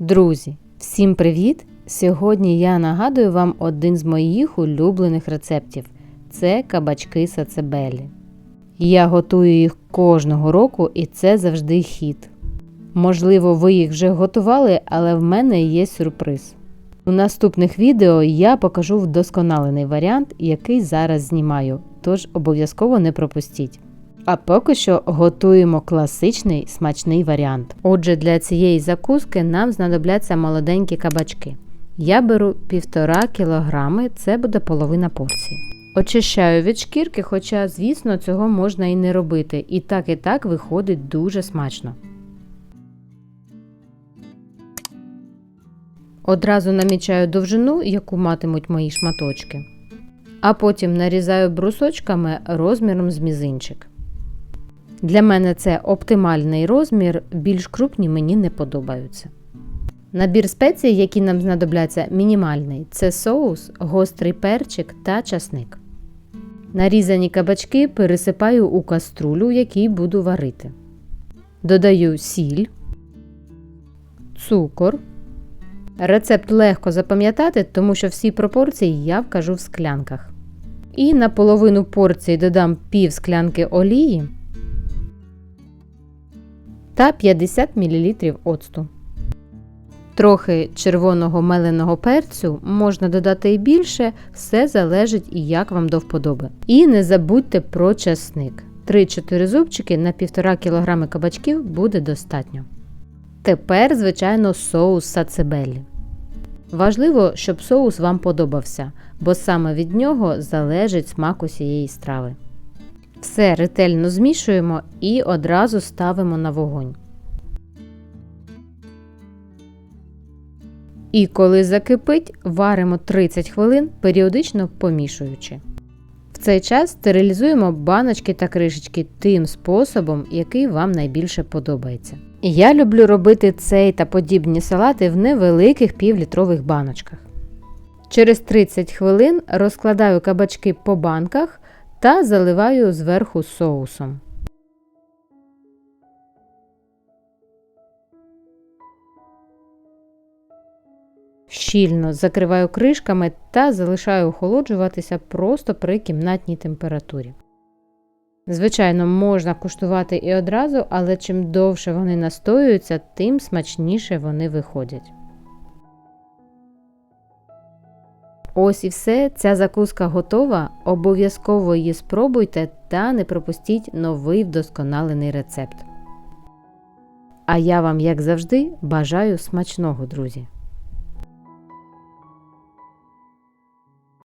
Друзі, всім привіт! Сьогодні я нагадую вам один з моїх улюблених рецептів це кабачки сацебелі. Я готую їх кожного року і це завжди хід. Можливо, ви їх вже готували, але в мене є сюрприз. У наступних відео я покажу вдосконалений варіант, який зараз знімаю, тож обов'язково не пропустіть. А поки що готуємо класичний смачний варіант. Отже, для цієї закуски нам знадобляться молоденькі кабачки. Я беру 1,5 кг, це буде половина порції. Очищаю від шкірки, хоча, звісно, цього можна і не робити. І так і так виходить дуже смачно. Одразу намічаю довжину, яку матимуть мої шматочки, а потім нарізаю брусочками розміром з мізинчик. Для мене це оптимальний розмір, більш крупні мені не подобаються. Набір спецій, які нам знадобляться, мінімальний це соус, гострий перчик та часник. Нарізані кабачки пересипаю у каструлю, в буду варити. Додаю сіль, цукор. Рецепт легко запам'ятати, тому що всі пропорції я вкажу в склянках. І на половину порції додам пів склянки олії та 50 мл оцту. Трохи червоного меленого перцю можна додати і більше, все залежить і як вам до вподоби. І не забудьте про часник. 3-4 зубчики на 1,5 кг кабачків буде достатньо. Тепер, звичайно, соус сацебелі. Важливо, щоб соус вам подобався, бо саме від нього залежить смак усієї страви. Все ретельно змішуємо і одразу ставимо на вогонь. І коли закипить, варимо 30 хвилин, періодично помішуючи. В цей час стерилізуємо баночки та кришечки тим способом, який вам найбільше подобається. Я люблю робити цей та подібні салати в невеликих півлітрових баночках. Через 30 хвилин розкладаю кабачки по банках та заливаю зверху соусом. Щільно закриваю кришками та залишаю охолоджуватися просто при кімнатній температурі. Звичайно, можна куштувати і одразу, але чим довше вони настоюються, тим смачніше вони виходять. Ось і все, ця закуска готова. Обов'язково її спробуйте та не пропустіть новий вдосконалений рецепт. А я вам, як завжди, бажаю смачного, друзі!